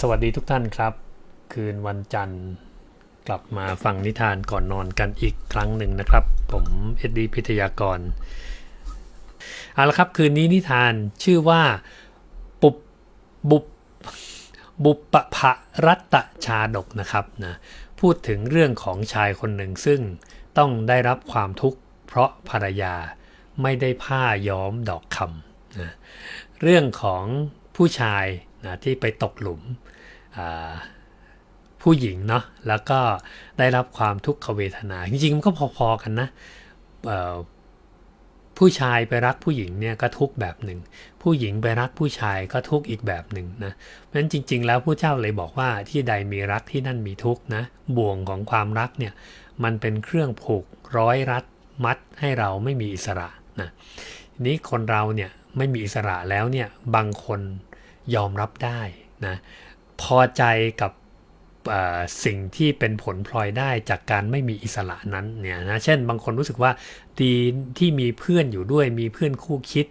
สวัสดีทุกท่านครับ คืนวันจันทร์กลับมาฟังนิทานก่อนนอนกันอีกครั้งหนึ่งนะครับ ผมเอ็ดดีพิทยากรเอาละครับคืนนี้นิทานชื่อว่าปุบบุบบุปภะรัตชาดกนะครับนะพูดถึงเรื่องของชายคนหนึ่งซึ่งต้องได้รับความทุกข์เพราะภรรยาไม่ได้ผ้าย้อมดอกคำนะเรื่องของผู้ชาย นะที่ไปตกหลุมผู้หญิงเนาะแล้วก็ได้รับความทุกขเวทนา จริงๆมันก็พอๆกันนะผู้ชายไปรักผู้หญิงเนี่ยก็ทุกแบบหนึ่ง ผู้หญิงไปรักผู้ชายก็ทุกอีกแบบหนึ่งนะเพราะฉะนั้นจริง ๆ แล้วผู้เจ้าเลยบอกว่าที่ใดมีรักที่นั่นมีทุกนะบ่วงของความรักเนี่ยมันเป็นเครื่องผูกร้อยรัดมัดให้เราไม่มีอิสระนะทีนี้คนเราเนี่ยไม่มีอิสระแล้วเนี่ยบางคน ยอมรับได้นะพอใจกับสิ่งที่เป็นผลพลอยได้จากการไม่มีอิสระนั้นเนี่ยนะเช่นบางคนรู้สึกว่าดีที่มีเพื่อนอยู่ด้วย มีเพื่อนคู่คิด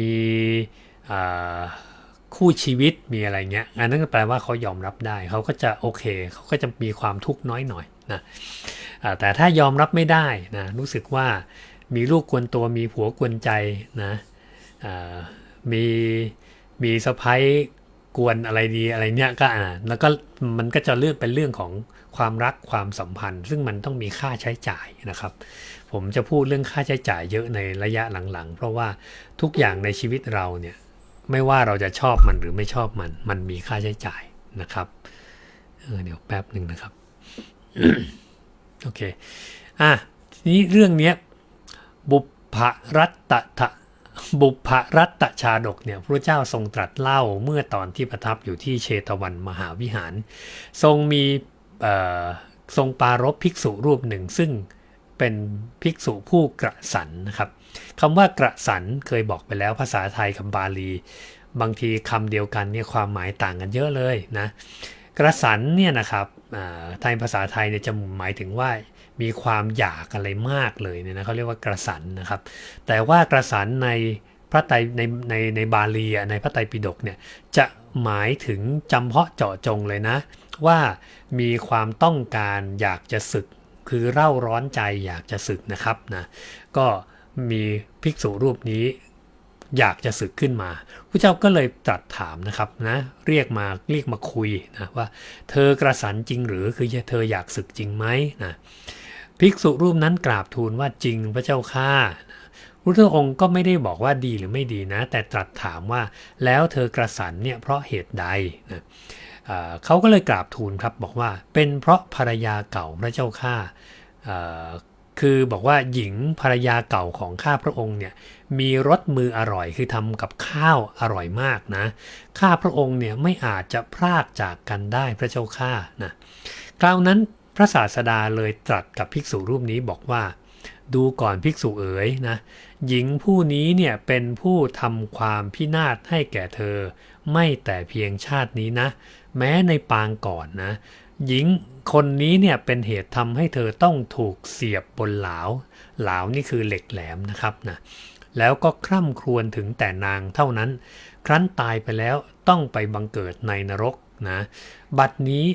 มีคู่ชีวิตมีอะไรเงี้ยอันนั้นแปลว่าเขายอมรับได้เขาก็จะโอเคเขาก็จะมีความทุกข์น้อยหน่อยนะแต่ถ้ายอมรับไม่ได้นะรู้สึกว่ามีลูกกวนตัวมีผัวกวนใจนะมี มีสะพ้ายกวนอะไรดีอะไรเนี้ยก็อ่าแล้วก็มันก็จะเรื่องเป็นเรื่องของความรักความสัมพันธ์ ซึ่งมันต้องมีค่าใช้จ่ายนะครับ ผมจะพูดเรื่องค่าใช้จ่ายเยอะในระยะหลังๆ เพราะว่าทุกอย่างในชีวิตเราเนี่ยไม่ว่าเราจะชอบมันหรือไม่ชอบมัน มันมีค่าใช้จ่ายนะครับเออเดี๋ยวแป๊บหนึ่งนะครับโอเคอะทีนี้เรื่องเนี้ยบุพรัตตะ บุพรัตชาดกเนี่ยพระเจ้าทรงตรัสเล่าเมื่อตอนที่ประทับอยู่ที่เชตวันมหาวิหาร ทรงมีทรงปรารบภิกษุรูปหนึ่ง ซึ่งเป็นภิกษุผู้กระสันนะครับคำว่ากระสันเคยบอกไปแล้วภาษาไทยกับบาลี บางทีคำเดียวกันเนี่ยความหมายต่างกันเยอะเลยนะกระสันเนี่ยนะครับอ่าไทยภาษาไทยเนี่ยจะหมายถึงว่ามีความอยากอะไรมากเลยเนี่ยนะเขาเรียกว่ากระสันนะครับ แต่ว่ากระสันใน พระไตรในในในบาลีในพระไตรปิฎกเนี่ยจะหมายถึงจำเพาะเจาะจงเลยนะ ว่ามีความต้องการอยากจะศึก คือเร่าร้อนใจอยากจะศึกนะครับนะก็มีภิกษุรูปนี้อยากจะศึกขึ้นมาพระเจ้าก็เลยตรัสถามนะครับนะเรียกมาเรียกมาคุยนะว่า เธอกระสันจริงหรือคือเธออยากศึกจริงไหมนะภิกษุรูปนั้นกราบทูลว่าจริงพระเจ้าข้า พระพุทธองค์ก็ไม่ได้บอกว่าดีหรือไม่ดีนะ แต่ตรัสถามว่าแล้วเธอกระสันเนี่ยเพราะเหตุใดนะเขาก็เลยกราบทูลครับบอกว่าเป็นเพราะภรรยาเก่าพระเจ้าข้าอ่าคือบอกว่าหญิงภรรยาเก่าของข้าพระองค์เนี่ยมีรสมืออร่อยคือทำกับข้าวอร่อยมากนะข้าพระองค์เนี่ยไม่อาจจะพรากจากกันได้พระเจ้าข้านะคราวนั้นพระศาสดาเลยตรัสกับภิกษุรูปนี้บอกว่า ดูก่อนภิกษุเอ๋ยนะ หญิงผู้นี้เนี่ยเป็นผู้ทำความพินาศให้แก่เธอ ไม่แต่เพียงชาตินี้นะ แม้ในปางก่อนนะ หญิงคนนี้เนี่ยเป็นเหตุทำให้เธอต้องถูกเสียบบนเหลาวหลาวนี่คือเหล็กแหลมนะครับนะแล้วก็คร่ำครวญถึงแต่นางเท่านั้น ครั้นตายไปแล้วต้องไปบังเกิดในนรกนะ บัดนี้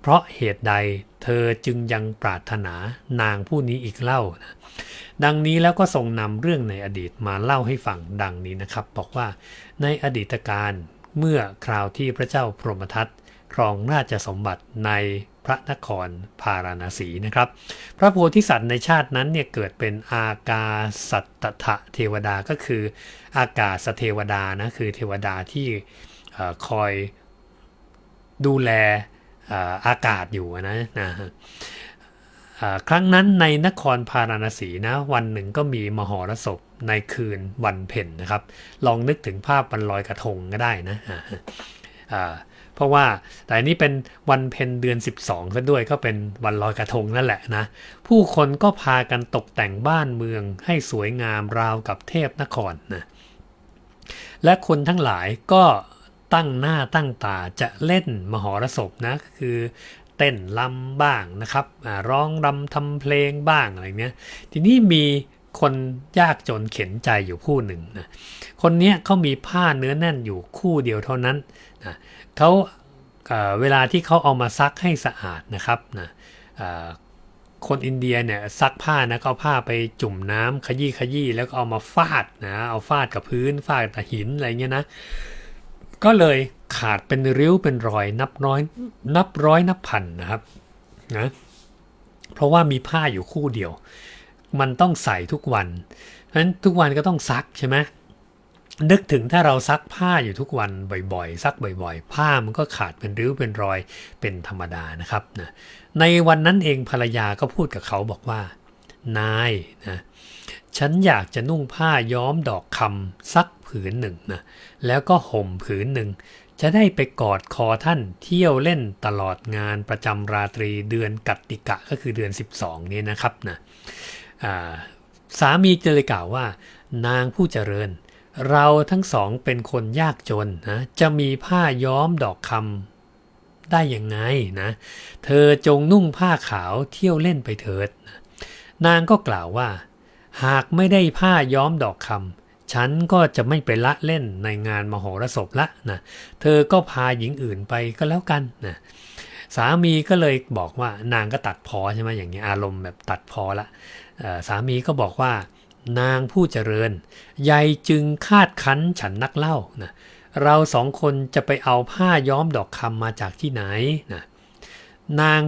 เพราะเหตุใดเธอจึงยังปรารถนานางผู้นี้อีกเล่านะดังนี้แล้วก็ทรงนำเรื่องในอดีตมาเล่าให้ฟังดังนี้นะครับ บอกว่าในอดีตการเมื่อคราวที่พระเจ้าพรหมทัตครองราชสมบัติในพระนครพาราณสีนะครับ พระโพธิสัตว์ในชาตินั้นเนี่ยเกิดเป็นอากาสัตตะเทวดาก็คืออากาศเทวดานะคือเทวดาที่อคอยดูแล อากาศอยู่นะนะครั้งนั้นในนครพาราณสีนะวันหนึ่งก็มีมหรสพในคืนวันเพ็ญนะครับ ลองนึกถึงภาพวันลอยกระทงก็ได้นะเพราะว่าแต่อันนี้เป็นวันเพ็ญเดือน 12ซะด้วยก็เป็นวันลอยกระทงนั่นแหละนะผู้คนก็พากันตกแต่งบ้านเมืองให้สวยงามราวกับเทพนครนะและคนทั้งหลายก็ ตั้งหน้าตั้งตาจะเล่นมหรสพนะคือเต้นลำบ้างนะครับร้องรำทำเพลงบ้างอะไรเนี้ยทีนี้มีคนยากจนเข็นใจอยู่คู่หนึ่งนะคนนี้เขามีผ้าเนื้อแน่นอยู่คู่เดียวเท่านั้นนะเขาเเวลาที่เขาเอามาซักให้สะอาดนะครับนะคนอินเดียเนี่ยซักผ้านะก็เอาผ้าไปจุ่มน้ำขยี้ขยี้แล้วก็เอามาฟาดนะเอาฟาดกับพื้นฟาดกับหินอะไรเงี้ยนะ ก็เลยขาดเป็นริ้วเป็นรอยนับร้อย นับร้อยนับพันนะครับนะเพราะว่ามีผ้าอยู่คู่เดียว มันต้องใส่ทุกวันเพราะฉะนั้นทุกวันก็ต้องซักใช่ไหมนึกถึงถ้าเราซักผ้าอยู่ทุกวันบ่อยๆ ซักบ่อยๆ ผ้ามันก็ขาดเป็นริ้วเป็นรอยเป็นธรรมดานะครับนะในวันนั้นเองภรรยาก็พูดกับเขาบอกว่า นายนะ ฉันอยากจะนุ่งผ้าย้อมดอกคำสักผืนหนึ่งนะแล้วก็ห่มผืนหนึ่ง จะได้ไปกอดคอท่านเที่ยวเล่นตลอดงานประจำราตรีเดือนกัตติกะก็คือเดือน 12 นี้นะครับนะาสามีจะเลยกล่าวว่า นางผู้เจริญ เราทั้งสองเป็นคนยากจนนะจะมีผ้าย้อมดอกคำได้ยังไงนะเธอจงนุ่งผ้าขาวเที่ยวเล่นไปเถิด นางก็กล่าวว่า หากไม่ได้ผ้าย้อมดอกคำฉันก็จะไม่ไปละเล่นในงานมโหรสพละนะเธอก็พาหญิงอื่นไปก็แล้วกันนะสามีก็เลยบอกว่านางก็ตัดพอใช่ไหมอย่างนี้อารมณ์แบบตัดพอละสามีก็บอกว่านางผู้เจริญยายจึงคาดคั้นฉันนักเล่านะเราสองคนจะไปเอาผ้าย้อมดอกคำมาจากที่ไหนนะนาง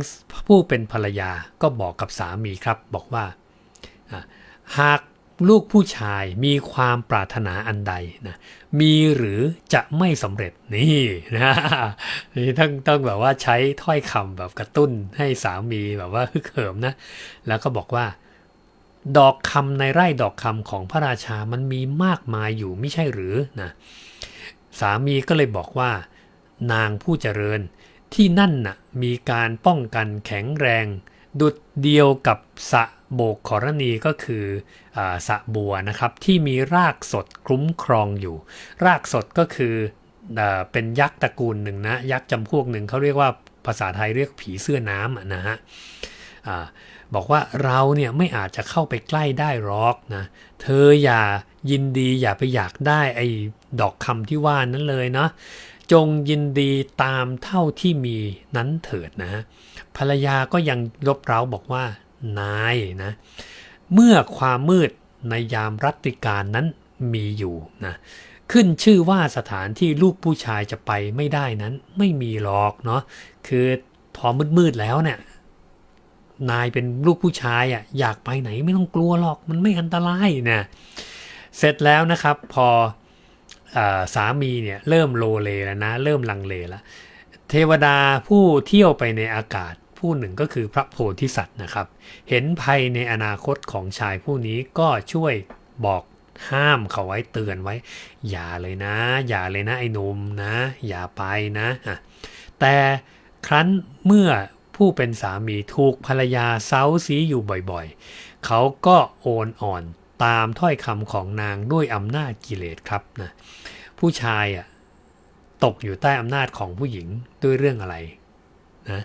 ผู้เป็นภรรยาก็บอกกับสามีครับบอกว่า หากลูกผู้ชายมีความปรารถนาอันใดนะมีหรือจะไม่สำเร็จนี่นะนี่ต้องต้องแบบว่าใช้ถ้อยคำแบบกระตุ้นให้สามีแบบว่าฮึกเหิมนะแล้วก็บอกว่า ดอกคำในไร่ดอกคำของพระราชามันมีมากมายอยู่ไม่ใช่หรือนะสามีก็เลยบอกว่า นางผู้เจริญที่นั่นน่ะมีการป้องกันแข็งแรง ดุดเดียวกับสะ โบกขรณีก็คืออสะบัวนะครับที่มีรากสดคุ้มครองอยู่ รากสดก็คืออเป็นยักษ์ตระกูลหนึ่งนะยักษ์จำพวกหนึ่งเขาเรียกว่าภาษาไทยเรียกผีเสื้อน้ำนะฮะบอกว่าเราเนี่ยไม่อาจจะเข้าไปใกล้ได้หรอกนะเธออย่ายินดีอย่าไปอยากได้ไอ้ดอกคำที่ว่านั้นเลยเนาะจงยินดีตามเท่าที่มีนั้นเถิดนะ ภรรยาก็ยังรบเร้าบอกว่า นายนะ เมื่อความมืดในยามรัตติการนั้นมีอยู่นะขึ้นชื่อว่าสถานที่ลูกผู้ชายจะไปไม่ได้นั้นไม่มีหรอกเนาะคือพอมืดๆแล้วเนี่ยนายเป็นลูกผู้ชายอะอยากไปไหนไม่ต้องกลัวหรอกมันไม่อันตรายนะเสร็จแล้วนะครับพออสามีเนี่ยเริ่มโลเลแล้วนะ เริ่มลังเลแล้วเทวดาผู้เที่ยวไปในอากาศ ผู้หนึ่งก็คือพระโพธิสัตว์นะครับ เห็นภัยในอนาคตของชายผู้นี้ก็ช่วยบอกห้ามเขาไว้เตือนไว้ อย่าเลยนะ อย่าเลยนะไอ้หนุ่มนะ อย่าไปนะะแต่ครั้นเมื่อผู้เป็นสามีถูกภรรยาเซ้าซีอยู่บ่อยๆ เขาก็โอนอ่อนตามถ้อยคำของนางด้วยอำนาจกิเลสครับนะผู้ชายอะตกอยู่ใต้อำนาจของผู้หญิงด้วยเรื่องอะไรนะ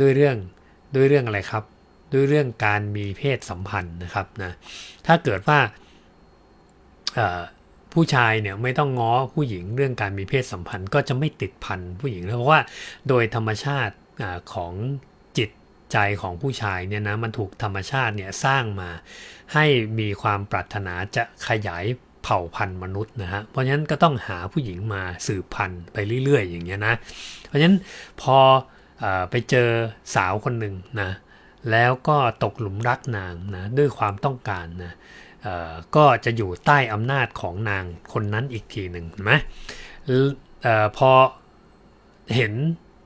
ด้วยเรื่องด้วยเรื่องอะไรครับ ด้วยเรื่องการมีเพศสัมพันธ์นะครับนะถ้าเกิดว่าผู้ชายเนี่ยไม่ต้องง้อผู้หญิงเรื่องการมีเพศสัมพันธ์ ก็จะไม่ติดพันผู้หญิงเพราะว่าโดยธรรมชาติอของจิตใจของผู้ชายเนี่ยนะมันถูกธรรมชาติเนี่ยสร้างมาให้มีความปรารถนาจะขยายเผ่าพันธุ์มนุษย์นะฮะเพราะฉะนั้นก็ต้องหาผู้หญิงมาสืบพันธุ์ไปเรื่อยๆ อย่างเงี้ยนะเพราะฉะนั้นพอ ไปเจอสาวคนหนึ่งนะแล้วก็ตกหลุมรักนางนะด้วยความต้องการนะก็จะอยู่ใต้อำนาจของนางคนนั้นอีกทีหนึ่งเห็นไหมเอ่อพอเห็น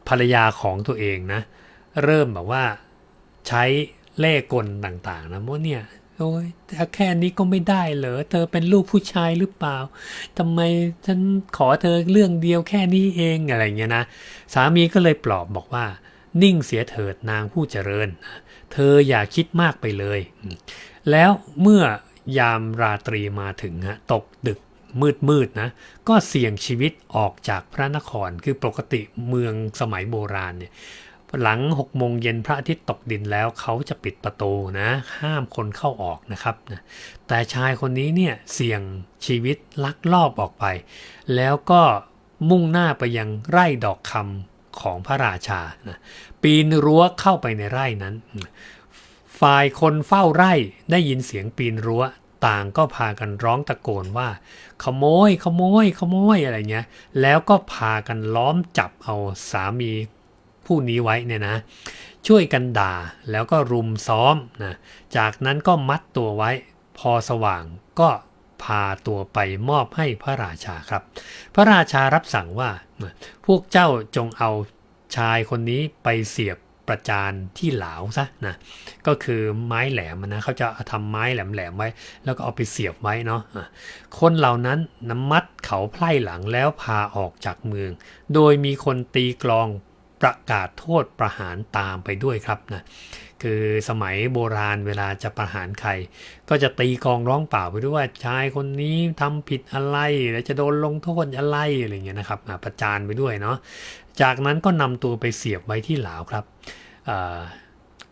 ภรรยาของตัวเองนะเริ่มแบบว่าใช้เล่กลต่างๆนะว่าเนี่ย โอ้ยแต่แค่นี้ก็ไม่ได้เหรอ เธอเป็นลูกผู้ชายหรือเปล่าทำไมฉันขอเธอเรื่องเดียวแค่นี้เองอะไรเงี้ยนะ สามีก็เลยปลอบบอกว่า นิ่งเสียเถิดนางผู้เจริญ เธออย่าคิดมากไปเลย แล้วเมื่อยามราตรีมาถึงฮะตกดึกมืดมืดๆนะ ก็เสี่ยงชีวิตออกจากพระนครคือปกติเมืองสมัยโบราณเนี่ย หลัง6โมงเย็นพระอาทิตย์ตกดินแล้วเขาจะปิดประตูนะห้ามคนเข้าออกนะครับนะแต่ชายคนนี้เนี่ยเสี่ยงชีวิตลักลอบออกไป แล้วก็มุ่งหน้าไปยังไร่ดอกคำของพระราชานะปีนรั้วเข้าไปในไร่นั้น ฝ่ายคนเฝ้าไร่ได้ยินเสียงปีนรั้วต่างก็พากันร้องตะโกนว่า ขโมยขโมยขโมยอะไรเงี้ย แล้วก็พากันล้อมจับเอาสามี ผู้นี้ไว้เนี่ยนะ ช่วยกันด่าแล้วก็รุมซ้อมนะจากนั้นก็มัดตัวไว้ พอสว่างก็พาตัวไปมอบให้พระราชาครับ พระราชารับสั่งว่า พวกเจ้าจงเอาชายคนนี้ไปเสียบประจานที่เหลาซะนะก็คือไม้แหลมนะเขาจะทำไม้แหลมๆไว้ แล้วก็เอาไปเสียบไว้เนาะคนเหล่านั้นน้ำมัดเขาไพร่หลังแล้วพาออกจากเมือง โดยมีคนตีกลอง ประกาศโทษประหารตามไปด้วยครับนะคือสมัยโบราณเวลาจะประหารใคร ก็จะตีกองร้องเปล่าไปด้วยว่าชายคนนี้ทำผิดอะไรแล้วจะโดนลงโทษอะไรอะไรเงี้ยนะครับประจานไปด้วยเนาะจากนั้นก็นำตัวไปเสียบไว้ที่หลาวครับเ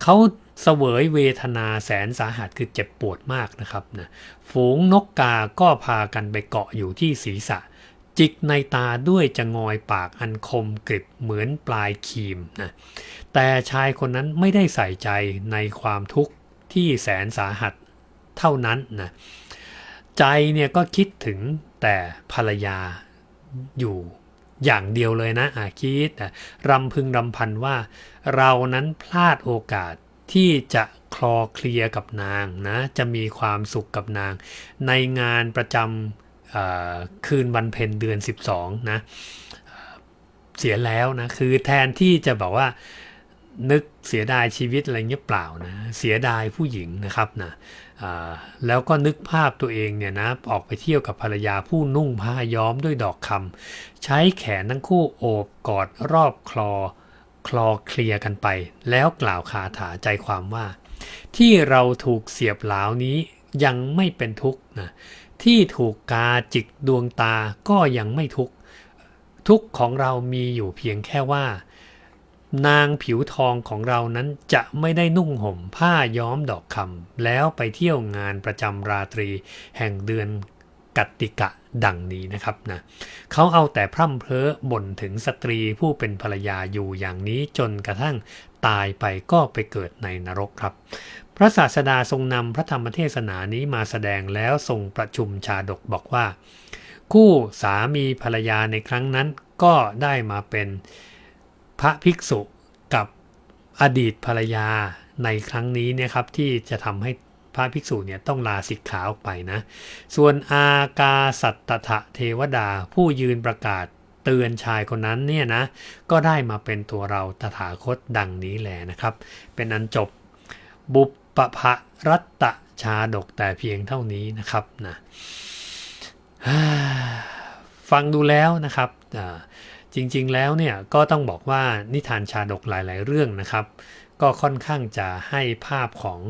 เขาเสวยเวทนาแสนสาหัสคือเจ็บปวดมากนะครับนะฝูงนกกาก็พากันไปเกาะอยู่ที่ศีรษะ จิกในตาด้วยจะงอยปากอันคมกริบเหมือนปลายครีมนะแต่ชายคนนั้นไม่ได้ใส่ใจในความทุกข์ที่แสนสาหัสเท่านั้นนะใจเนี่ยก็คิดถึงแต่ภรรยาอยู่อย่างเดียวเลยนะอาคิดอะรำพึงรำพันว่า เรานั้นพลาดโอกาสที่จะคลอเคลียกับนางนะ จะมีความสุขกับนาง ในงานประจำ คืนวันเพ็ญเดือน 12นะเอ่อเสียแล้วนะคือแทนที่จะบอกว่านึกเสียดายชีวิตอะไรเงี้ยเปล่านะเสียดายผู้หญิงนะครับนะแล้วก็นึกภาพตัวเองเนี่ยนะออกไปเที่ยวกับภรรยาผู้นุ่งผ้าย้อมด้วยดอกคำใช้แขนทั้งคู่โอบกอดรอบคลอคลอเคลียกันไป แล้วกล่าวคาถาใจความว่า ที่เราถูกเสียบเหลานี้ยังไม่เป็นทุกข์นะ ที่ถูกกาจิกดวงตาก็ยังไม่ทุกทุกข์ของเรามีอยู่เพียงแค่ว่า นางผิวทองของเรานั้นจะไม่ได้นุ่งห่มผ้าย้อมดอกคำแล้วไปเที่ยวงานประจำราตรีแห่งเดือนกัตติกะดังนี้นะครับนะเขาเอาแต่พร่ำเพ้อบ่นถึงสตรีผู้เป็นภรรยาอยู่อย่างนี้จนกระทั่งตายไปก็ไปเกิดในนรกครับ พระศาสดาทรงนำพระธรรมเทศนานี้มาแสดงแล้วทรงประชุมชาดกบอกว่า คู่สามีภรรยาในครั้งนั้นก็ได้มาเป็นพระภิกษุกับอดีตภรรยาในครั้งนี้เนี่ยครับที่จะทำให้พระภิกษุเนี่ยต้องลาสิกขาออกไปนะ ส่วนอากาสัตตะเทวดาผู้ยืนประกาศเตือนชายคนนั้นเนี่ยนะ ก็ได้มาเป็นตัวเราตถาคตดังนี้แหละนะครับ เป็นอันจบบุป ปภะรัตตชาดกแต่เพียงเท่านี้นะครับนะฟังดูแล้วนะครับจริงๆแล้วเนี่ยก็ต้องบอกว่านิทานชาดกหลาย ๆ เรื่องนะครับ ก็ค่อนข้างจะให้ภาพของ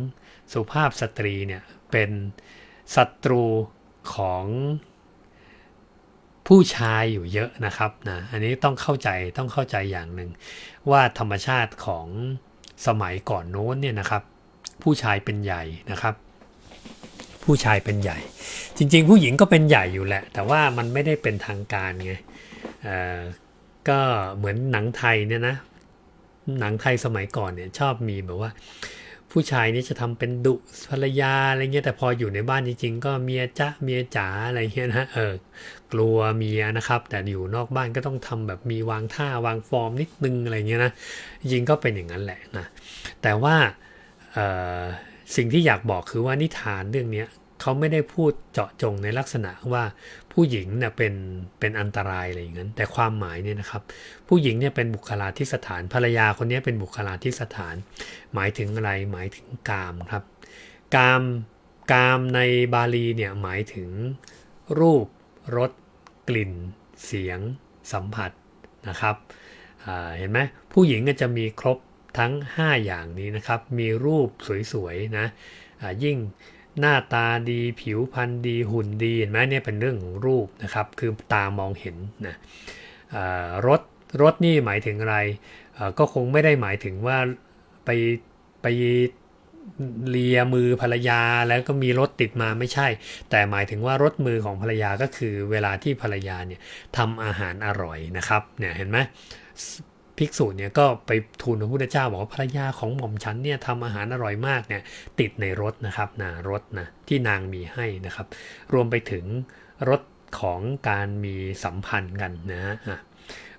สุภาพสตรีเนี่ยเป็นศัตรูของผู้ชายอยู่เยอะนะครับนะอันนี้ต้องเข้าใจต้องเข้าใจอย่างหนึ่งว่าธรรมชาติของสมัยก่อนโน้นเนี่ยนะครับ ผู้ชายเป็นใหญ่นะครับ ผู้ชายเป็นใหญ่ จริง ๆ ผู้หญิงก็เป็นใหญ่อยู่แหละ แต่ว่ามันไม่ได้เป็นทางการไงก็เหมือนหนังไทยเนี่ยนะหนังไทยสมัยก่อนเนี่ยชอบมีแบบว่า ผู้ชายนี่จะทำเป็นดุภรรยาอะไรเงี้ยแต่พออยู่ในบ้านจริงๆ ก็เมียจ๊ะเมียจ๋าอะไรเงี้ยนะเออกลัวเมียนะครับ แต่อยู่นอกบ้านก็ต้องทำแบบมีวางท่าวางฟอร์มนิดนึงอะไรเงี้ยนะจริงก็เป็นอย่างนั้นแหละนะแต่ว่า สิ่งที่อยากบอกคือว่านิทานเรื่องนี้เขาไม่ได้พูดเจาะจงในลักษณะว่าผู้หญิงเนี่ยเป็นเป็นอันตรายอะไรอย่างนั้น แต่ความหมายเนี่ยนะครับ ผู้หญิงเนี่ยเป็นบุคลาธิสถานภรรยาคนนี้เป็นบุคลาธิสถาน หมายถึงอะไรหมายถึงกามครับกามกามในบาลีเนี่ยหมายถึงรูปรสกลิ่น เสียง สัมผัสนะครับเห็นไหมผู้หญิงก็จะมีครบ ทั้ง 5 อย่างนี้นะครับ มีรูปสวยๆนะอ่ายิ่งหน้าตาดีผิวพรรณดีหุ่นดีเห็นไหมเนี่ยเป็นเรื่องของรูปนะครับ คือตามองเห็นนะรสรถนี่หมายถึงอะไร ก็คงไม่ได้หมายถึงว่าไปไปเลียมือภรรยาแล้วก็มีรถติดมาไม่ใช่ แต่หมายถึงว่ารถมือของภรรยาก็คือเวลาที่ภรรยาเนี่ยทำอาหารอร่อยนะครับเนี่ยเห็นไหม ภิกษุเนี่ยก็ไปทูลพระพุทธเจ้าบอกว่าภรรยาของหม่อมฉันเนี่ยทำอาหารอร่อยมากเนี่ยติดในรถนะครับนะรถนะที่นางมีให้นะครับ รวมไปถึงรสของการมีสัมพันธ์กันนะฮะ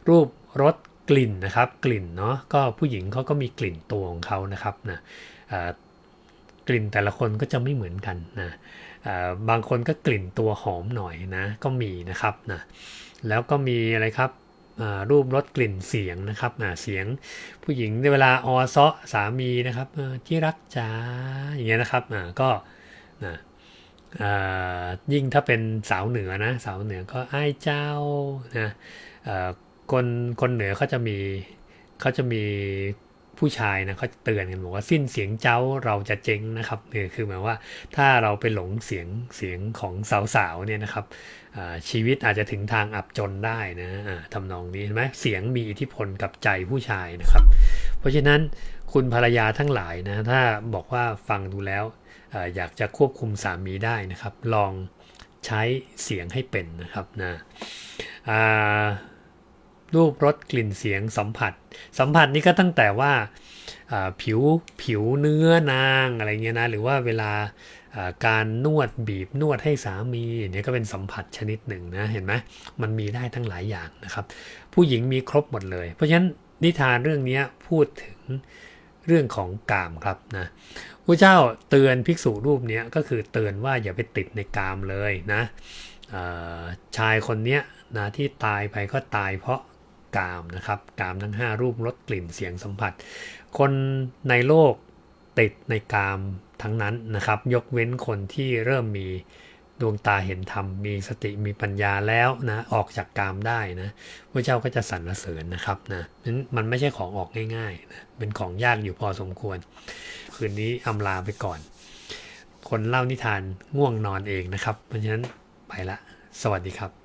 รูปรสกลิ่นนะครับ กลิ่นเนาะก็ผู้หญิงเขาก็มีกลิ่นตัวของเขานะครับนะกลิ่นแต่ละคนก็จะไม่เหมือนกันนะบางคนก็กลิ่นตัวหอมหน่อยนะก็มีนะครับนะแล้วก็มีอะไรครับ รูปรสกลิ่นเสียงนะครับเสียงผู้หญิงในเวลาออซาะสามีนะครับที่รักจ๋าอย่างเงี้ยนะครับก็ยิ่งถ้าเป็นสาวเหนือนะสาวเหนือก็ไอ้ายเจ้านะคนคนเหนือเขาจะมีเขาจะมีผู้ชายนะเขาเตือนกันบอกว่าสิ้นเสียงเจ้าเราจะเจ๊งนะครับเนี่ยคือหมายว่าถ้าเราไปหลงเสียงเสียงของสาวๆเนี่ยนะครับ ชีวิตอาจจะถึงทางอับจนได้นะทำนองนี้เห็นไหมเสียงมีอิทธิพลกับใจผู้ชายนะครับ เพราะฉะนั้นคุณภรรยาทั้งหลายนะถ้าบอกว่าฟังดูแล้วออยากจะควบคุมสามีได้นะครับ ลองใช้เสียงให้เป็นนะครับนะรูปรสกลิ่นเสียงสัมผัส สัมผัสนี่ก็ตั้งแต่ว่าผิวผิวเนื้อนางอะไรเงี้ยนะหรือว่าเวลา การนวดบีบนวดให้สามีเนี่ยก็เป็นสัมผัสชนิดหนึ่งนะเห็นไหมมันมีได้ทั้งหลายอย่างนะครับ ผู้หญิงมีครบหมดเลย เพราะฉะนั้นนิทานเรื่องนี้พูดถึงเรื่องของกามครับนะพระเจ้าเตือนภิกษุรูปเนี้ยก็คือเตือนว่าอย่าไปติดในกามเลยนะชายคนเนี้ยนะที่ตายไปก็ตายเพราะกามนะครับกามทั้ง 5 รูปรสกลิ่นเสียงสัมผัส คนในโลก ติดในกามทั้งนั้นนะครับ ยกเว้นคนที่เริ่มมีดวงตาเห็นธรรม มีสติมีปัญญาแล้วนะออกจากกามได้นะพระเจ้าก็จะสรรเสริญนะครับนะนั้นมันไม่ใช่ของออกง่ายๆนะเป็นของยากอยู่พอสมควร คืนนี้อำลาไปก่อน คนเล่านิทานง่วงนอนเองนะครับ เพราะฉะนั้นไปละ สวัสดีครับ